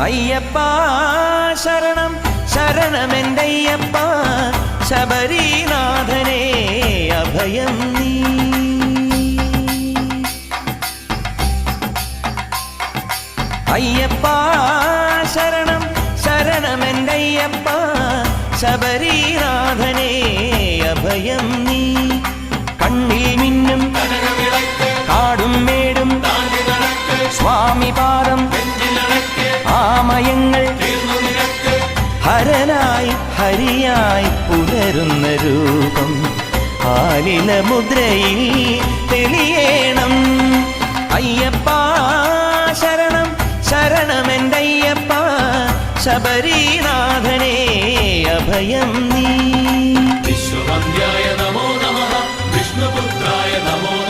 അയ്യപ്പ ശരണം. ശരണമെന്തയ്യപ്പ ശബരീനാഥനെ അഭയം നീ. അയ്യപ്പ ശരണം. ശരണമെന്തയ്യപ്പ ശബരീനാഥനെ അഭയം നീ. കണ്ണിൽ മിന്നും കാടും മേടും സ്വാമി പാദം ഹരനായി ഹരിയായി പുലരുന്ന രൂപം. ആലില മുദ്രയിൽ തെളിയേണം. അയ്യപ്പ ശരണം ശരണം എന്റയ്യപ്പ ശബരീനാഥനെ അഭയം നീ. വിശ്വവന്ദ്യായ നമോ നമ വിഷ്ണുപുത്രായ നമോ